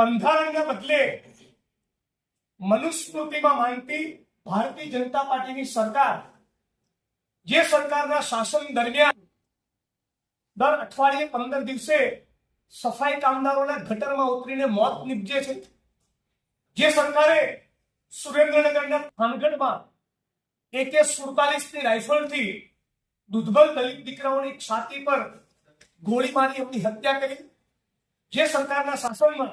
બંધારણને બદલે મનુસ્મૃતિમાં માનતી ભારતીય જનતા પાર્ટીની સરકાર, જે સરકારના શાસન દરમિયાન દર અઠવાડિયે પંદર દિવસે સફાઈ કામદારોના ગટરમાં ઉતરીને મોત નીપજે છે. જે સરકારે સુરેન્દ્રનગરના થાનગઢમાં એકે સુડતાલીસની રાઇફલથી દુધબલ દલિત દીકરાઓની છાતી પર ગોળી મારી એમની હત્યા કરી. જે સરકારના શાસનમાં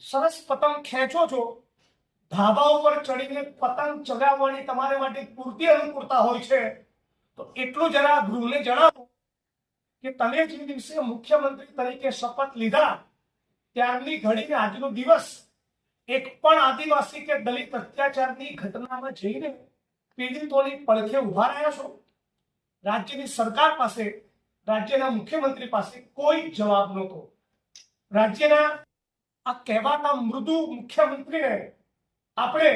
સરસ પતંગ ખેંચો છો. ધાબા ઉપર ચડીને પતંગ ચગાવવાની તમારે માટે પૂરતી અનુકૂળતા હોય છે. તો એટલું જરા ગૃહને જણાવો કે તમે જે દિવસે મુખ્યમંત્રી તરીકે શપથ લીધા, ત્યારની ઘડીને આજનો દિવસ એક પણ આદિવાસી કે દલિત અત્યાચારની ઘટનામાં જઈને પીડિતોની પડખે ઊભા રહ્યા છો. રાજ્યની સરકાર પાસે, રાજ્યના મુખ્યમંત્રી પાસે કોઈ જવાબ નહોતો. રાજ્યના આ કહેવાતા મૃદુ મુખ્યમંત્રીને આપણે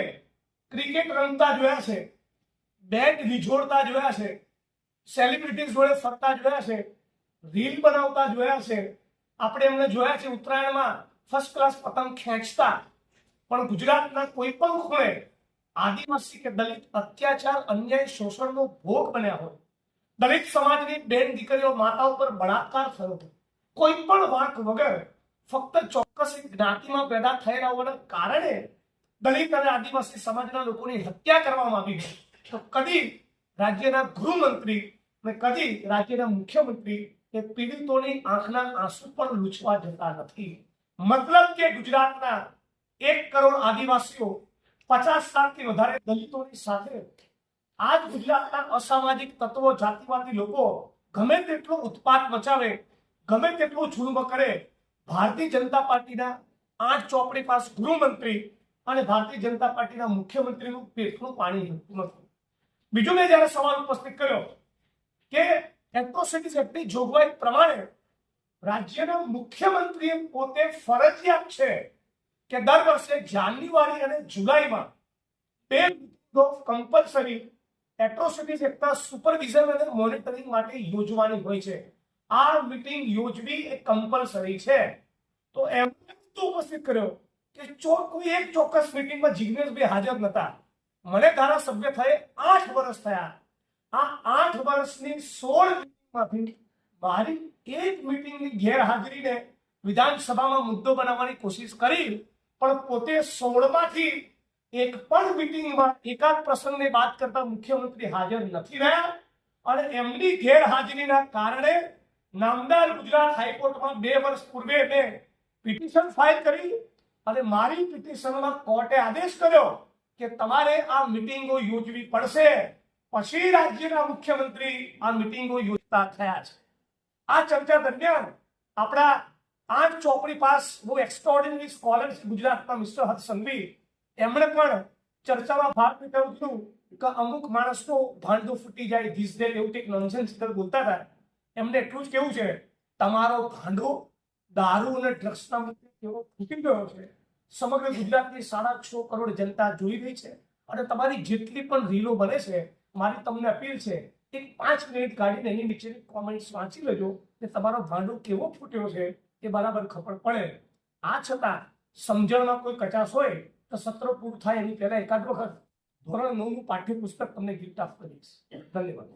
ક્રિકેટ રમતા જોયા છે, બેટ વિજોડતા જોયા છે સેલિબ્રિટીઝ જોડે ફરતા જોયા છે, રીલ બનાવતા જોયા છે. આપણે એમને જોયા છે ઉત્તરાયણમાં ફર્સ્ટ ક્લાસ પતંગ ખેંચતા. પણ ગુજરાતના કોઈ પણ ખૂણે આદિવાસી કે દલિત અત્યાચાર, અન્યાય, શોષણનો ભોગ બન્યા હોય. દલિત સમાજની બેન દીકરીઓ માતા ઉપર બળાત્કાર થયો કોઈ પણ વાંક વગર ફક્ત ચોક્કસ જ્ઞાતિમાં પેદા થયેલા હોવાના કારણે દલિત અને આદિવાસી સમાજના લોકોની હત્યા કરવામાં આવી તો કદી રાજ્યના ગૃહમંત્રી અને કદી રાજ્યના મુખ્યમંત્રી એ પીડિતોની આંખના આંસુ પણ લૂછવા જતા નથી. મતલબ કે ગુજરાતના એક કરોડ આદિવાસીઓ પચાસ લાખથી વધારે દલિતોની સાથે આજ ગુજરાતના અસામાજિક તત્વો, જાતિવાદી લોકો ગમે તેટલો ઉત્પાદ મચાવે, ગમે તેટલું જુલ્મ કરે ભારતીય જનતા પાર્ટીના આઠ ચોપડી પાસ ગૃહમંત્રી અને ભારતીય જનતા પાર્ટીના મુખ્યમંત્રીનું પેટનું પાણી હલતું નથી બીજું મેં જ્યારે સવાલ ઉપસ્થિત કર્યો કે એટ્રોસિટીઝ એક્ટની જોગવાઈ પ્રમાણે રાજ્યના મુખ્યમંત્રીએ પોતે ફરજિયાત છે કે દર વર્ષે જાન્યુઆરી અને જુલાઈમાં બે ઓફ કમ્પલસરી એટ્રોસિટીઝ એક્ટના સુપરવિઝન અને મોનિટરિંગ માટે યોજવાની હોય છે. આ મિટિંગ યોજવી એ કમ્પલસરી છે. તો એમને મુદ્દો ઉપસ્થિત કર્યો કે કોઈ એક ચોક્કસ મીટિંગમાં જિગ્નેશભાઈ હાજર નતા. મને ધારાસભ્ય થયે આઠ વર્ષ થયા. આ આઠ વર્ષની સોળ મીટિંગમાંથી મારી એક મિટિંગની ગેરહાજરીને વિધાનસભામાં મુદ્દો બનાવવાની કોશિશ કરી, પણ પોતે સોળમાંથી એક પણ મિટિંગમાં એકાદ પ્રસંગને વાત કરતા મુખ્યમંત્રી હાજર નથી રહ્યા અને એમની ગેરહાજરીના કારણે નામદાર ગુજરાત હાઈકોર્ટમાં બે વર્ષ પૂર્વે મેં પિટિશન ફાઇલ કરી અને મારી પિટિશનમાં કોર્ટે આદેશ કર્યો કે તમારે આ મિટિંગો યોજવી પડશે. પછી રાજ્યના મુખ્યમંત્રી આ મિટિંગો યોજતા થયા છે. આ ચર્ચા દરમિયાન આપણા આઠ ચોપડી પાસ બહુ એક્સ્ટ્રોર્ડિનરી સ્કોલર ગુજરાતના મિસ્ટર હર્ષ સંઘવી એમણે પણ ચર્ચામાં ભાગ લીધો કે અમુક માણસનો ભાંડું ફૂટી જાય, ધીસ ડે એવું કંઈક નોનસેન્સ બોલતા હતા. એમને એટલું જ કેવું છે, તમારો ભાંડો દારૂ અને ડ્રગ્સના મુદ્દે કેવો ફૂટી ગયો છે. સમગ્ર ગુજરાતની સાડા છ કરોડ જનતા જોઈ રહી છે અને તમારી જેટલી પણ રીલો બને છે, મારી તમને અપીલ છે, એક પાંચ મિનિટ કાઢીને એની નીચેની કોમેન્ટ્સ વાંચી લેજો કે તમારો ભાંડો કેવો ફૂટ્યો છે એ બરાબર ખબર પડે. આ છતાં સમજણમાં કોઈ કચાશ હોય તો સત્ર પૂરું થાય એની પહેલા એકાદ વખત. ધોરણ નવનું પાઠ્યપુસ્તક તમને ગિફ્ટ આપી દઈશ. ધન્યવાદ.